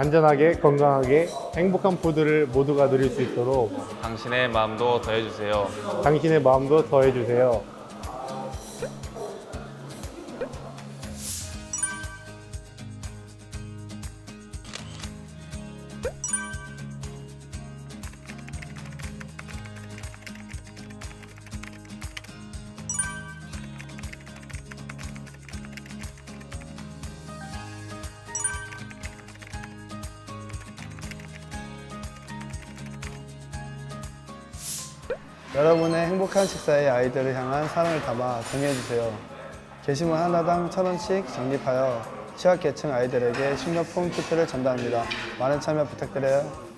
안전하게 건강하게 행복한 푸드를 모두가 누릴 수 있도록 당신의 마음도 더해주세요. 당신의 마음도 더해주세요. 여러분의 행복한 식사에 아이들을 향한 사랑을 담아 공유해주세요. 게시물 하나당 천 원씩 적립하여 취약계층 아이들에게 식료품 키트를 전달합니다. 많은 참여 부탁드려요.